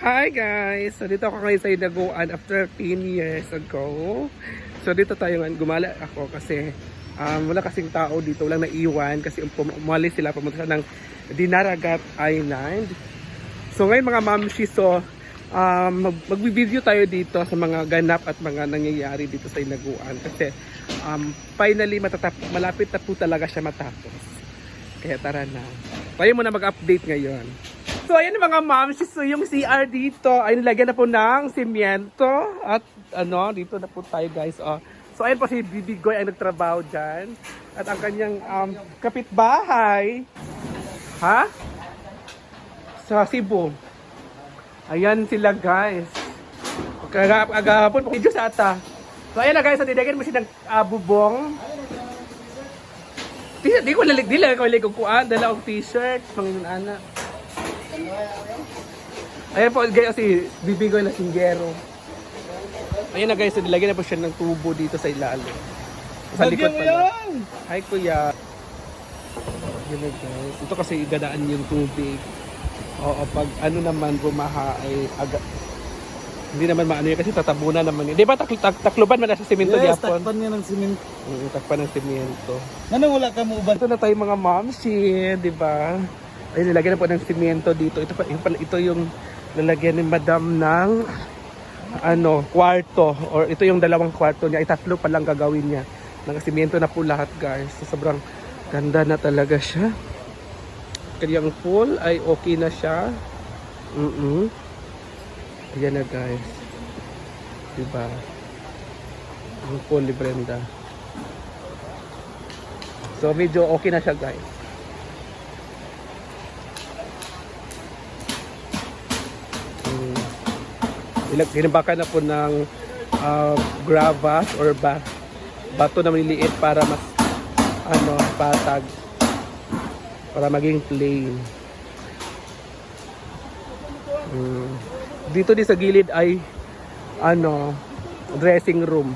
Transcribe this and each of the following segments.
Hi guys! So dito ako ngayon sa Inaguan after 10 years ago. So dito tayo ngayon, gumala ako kasi um, wala kasing tao dito, walang naiwan kasi um- umalis sila pumunta ng Dinaragat Island. So ngayon mga mamshi, so um, mag- magbibideo tayo dito sa mga ganap at mga nangyayari dito sa Inaguan kasi um, finally matatap malapit na po talaga siya matapos. Kaya tara na. Tayo muna mag-update ngayon. So ayan mga ma'am, so yung CR dito ay nilagyan na po ng simyento at ano, dito na po tayo guys. Oh. So ayan po si Bibigoy ang nagtrabaho dyan at ang kanyang um, kapitbahay ha? Sa Cebu. Ayan sila guys. Kagahapon agahapon po video sa ata. So ayan na guys, so didagyan mo siya ng ah, bubong. Di, di ko lalig dila ko lalig ko kuan dala og t-shirt panginoon ana. Ayan po guys si Bibigoy na singgero. Ayan na guys, nilagyan na po siya ng tubo dito sa ilalim. Sa likod pala. Hi kuya. Yun na guys. Ito kasi gadaan yung tubig. Oo, pag ano naman bumaha ay aga, hindi naman maano yun kasi tatabunan naman yun. Di ba tak, tak, takluban man na sa simento Yes, diapon? takpan niya ng simento. Oo, takpan ng simento. Ano wala ka mo uban? Ito na tayo mga momsi, di ba? Ay, nilagyan na po ng simento dito. Ito, pa, ito yung lalagyan ni madam ng ano, kwarto. Or ito yung dalawang kwarto niya. Ay, tatlo pa lang gagawin niya. Nakasimento na po lahat, guys. So, sobrang ganda na talaga siya. Kanyang pool ay okay na siya. Mm Ayan na, guys. Diba? Ang pool ni Brenda. So medyo okay na siya guys. Ginambakan na po ng uh, gravas or ba bato na maliliit para mas ano patag para maging plain. Hmm. Dito din sa gilid ay ano dressing room.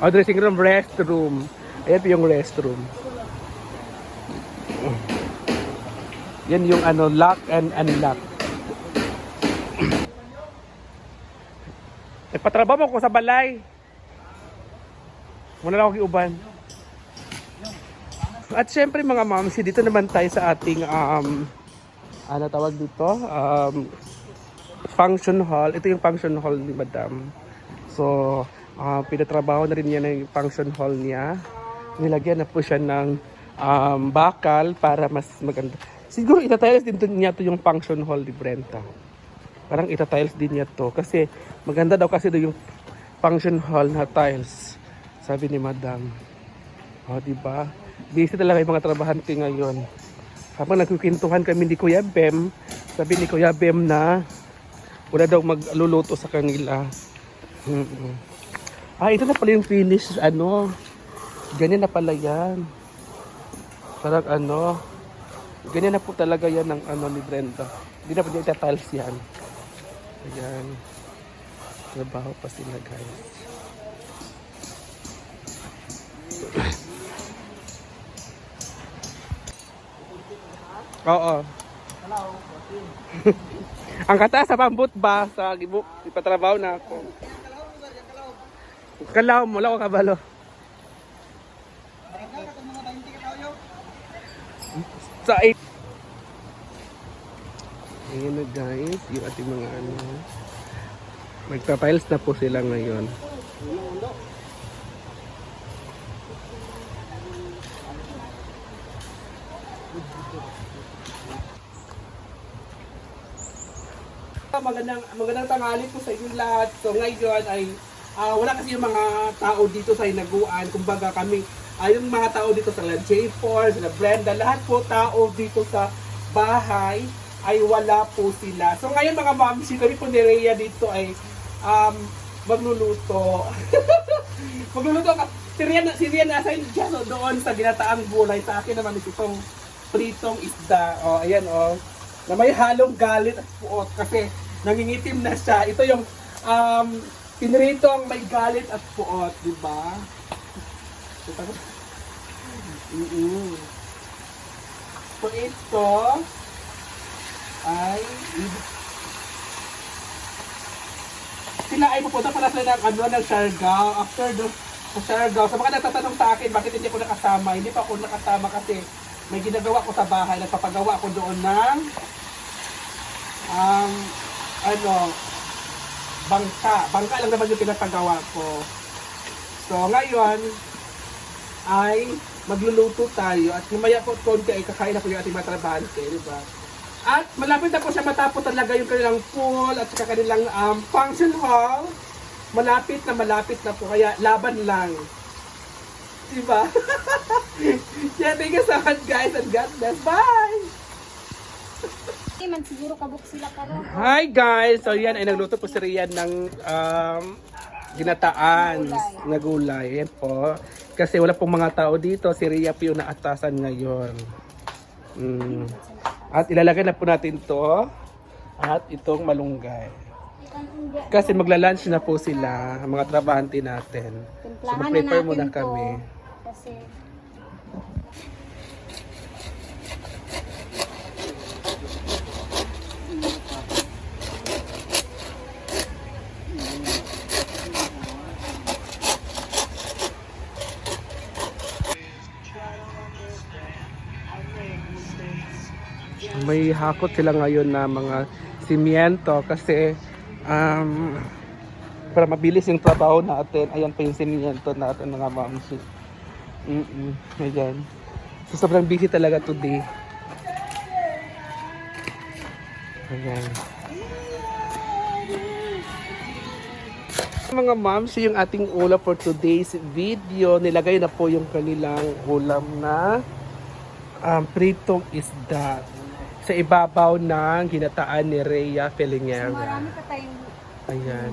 O dressing room, restroom. Ayan yung restroom. Yan yung ano, lock and unlock. Patrabaho mo ko sa balay. Muna lang ako kiuban. At syempre mga mamsi, dito naman tayo sa ating um, ano tawag dito? Um, function hall. Ito yung function hall ni Madam. So, uh, pinatrabaho na rin niya ng function hall niya. Nilagyan na po siya ng um, bakal para mas maganda. Siguro itatiles din to- niya to yung function hall ni Brenta. Parang itatiles din niya to. Kasi maganda daw kasi do yung function hall na tiles. Sabi ni Madam. O, di ba? Busy talaga yung mga trabahante ngayon. Habang nagkukwentuhan kami ni Kuya Bem, sabi ni Kuya Bem na wala daw magluluto sa kanila. Ah, ito na pala yung finish, ano. Ganyan na pala yan. Parang ano. Ganyan na po talaga yan ng ano ni Brenda. Hindi na po niya itatiles yan. Ayan. Trabaho pa sila guys. Oo. Ang kata sa pambut ba sa gibuk ipatrabaho na ako. Kalaw mo lang kabalo. Sa 8 Ayan na guys, yung ating mga ano. Magpa-files na po sila ngayon. Magandang, magandang tanghali po sa inyong lahat. So ngayon ay ah, wala kasi yung mga tao dito sa Inaguan. Kumbaga kami, ay yung mga tao dito sa J4, sa Brenda, lahat po tao dito sa bahay ay wala po sila. So ngayon mga ma'am, si kami po ni Rhea dito ay um, magluluto. magluluto ka. Si Rian, si Rian nasa dyan o, doon sa ginataang gulay. Sa akin naman itong pritong isda. O, ayan o. na may halong galit at puot kasi nangingitim na siya. Ito yung um, pinritong may galit at puot, di ba? Mm-mm. So ito ay sila ay pupunta pala sila ng ano ng Siargao after the sa Siargao. Sa mga nagtatanong sa akin bakit hindi ako nakasama, hindi pa ako nakasama kasi may ginagawa ko sa bahay, nagpapagawa ako doon ng um, ano, bangka. Bangka lang naman yung pinapagawa ko. So ngayon ay magluluto tayo at mamaya po konti ay kakain na po yung ating mga trabahante, di ba? At malapit na po siya matapos talaga yung kanilang pool at saka kanilang um, function hall. Malapit na malapit na po, kaya laban lang. Diba? yeah, thank you so much guys and God bless. Bye! Man siguro kabuk sila karon. Hi guys! So yan ay nagluto po si Rian ng um, ginataan na gulay. Yan po. Kasi wala pong mga tao dito. Si Ria po yung naatasan ngayon. Mm. At ilalagay na po natin to at itong malunggay. Kasi magla-lunch na po sila, mga trabahante natin. So mag-prepare muna kami. Kasi May hakot sila ngayon na mga simiento kasi um, para mabilis yung trabaho natin. Ayan pa yung simiento natin mga mamsi. Mm-mm. Ayan. So, sobrang busy talaga today. Ayan. Mga moms, yung ating ulam for today's video. Nilagay na po yung kanilang ulam na um, pritong isda sa ibabaw ng ginataan ni Rhea Felingera. marami pa tayong Ayan.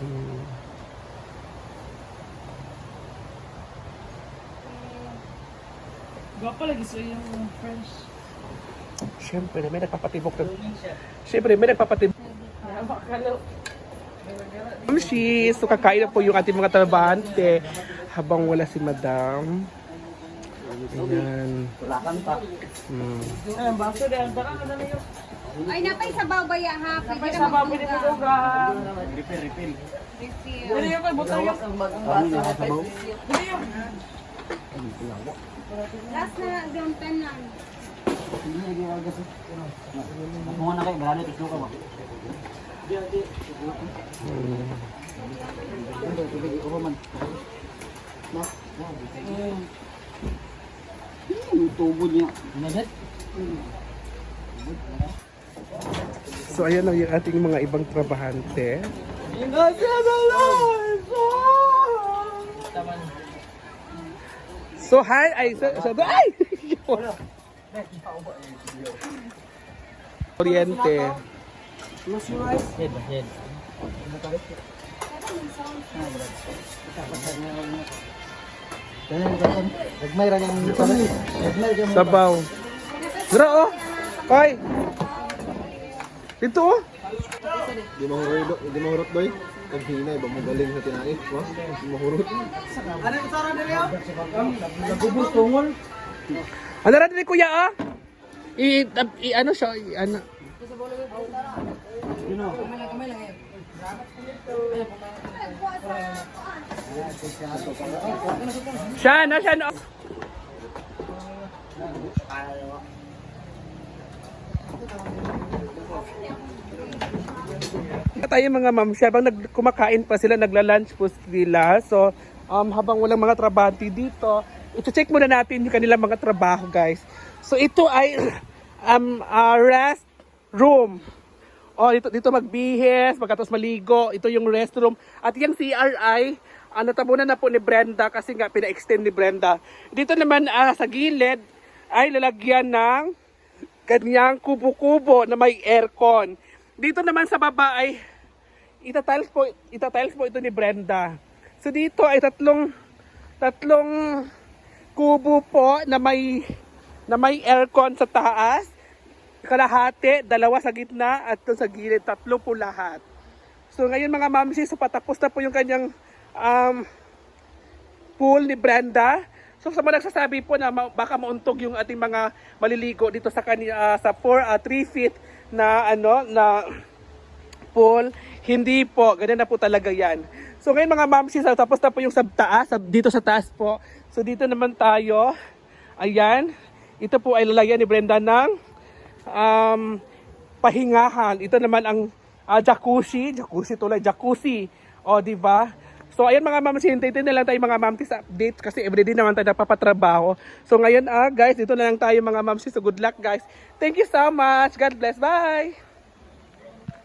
Mm. Gwapo lagi sa yung French. Siyempre, may nagpapatibok na. Siyempre, may nagpapatibok. Mamshi, so kakain na po yung ating mga trabahante habang wala si madam. Ayan. Wala pa. Mm. Ay, baso de ang tara na niyo. Ay, napay sa babaya ha. Pwede ka sa baboy dito magduga. ko ga. Refill, refill. Refill. Dili yung kay butang yung Kami na sa baw. Dili yung. Last na gantanan. Hindi na ginagawa kasi. Ako nga na kayo, marami ito ka ba? Mm. Hindi, tubig ko man. Na? Yung tubo niya. Nadat? So ayan na yung ating mga ibang trabahante. So hi, ay sa, sa ay. Oriente. Head, head. Nagmay ra yung Nagmay yung Sabaw. Dra oh. Hoy. Dito oh. Di mahurot, di mahurot boy. Ang hinay ba mo galing sa tinae? Wa? Di mahurot. Ano ra dili kuya ah? I, i ano siya, i, ano. Siya na, siya na. tayo mga ma'am, siya nag, kumakain pa sila, nagla-lunch po sila. So, um, habang walang mga trabahante dito, ito-check muna natin yung kanilang mga trabaho, guys. So, ito ay um, a rest room. O, dito, dito magbihis, pagkatapos maligo. Ito yung restroom. At yung CRI, ano tabunan na po ni Brenda kasi nga pina-extend ni Brenda. Dito naman ah, sa gilid ay lalagyan ng kanyang kubo-kubo na may aircon. Dito naman sa baba ay itatiles po, itatiles po ito ni Brenda. So dito ay tatlong tatlong kubo po na may na may aircon sa taas, kalahati, dalawa sa gitna at sa gilid, tatlo po lahat. So ngayon mga mamsi, so patapos na po yung kanyang um, pool ni Brenda. So sa mga nagsasabi po na ma- baka mauntog yung ating mga maliligo dito sa kani ah, sa 4 3 feet na ano na pool, hindi po, ganyan na po talaga yan. So ngayon mga mamsis, ah, tapos na po yung sa taas, dito sa taas po. So dito naman tayo, ayan, ito po ay lalagyan ni Brenda ng um, pahingahan. Ito naman ang ah, jacuzzi, jacuzzi tuloy, jacuzzi. O, di ba? So, ayan mga ma'am, hintayin na lang tayo mga ma'am sa update kasi everyday naman tayo napapatrabaho. So, ngayon ah, guys, dito na lang tayo mga ma'am So, good luck guys. Thank you so much. God bless. Bye!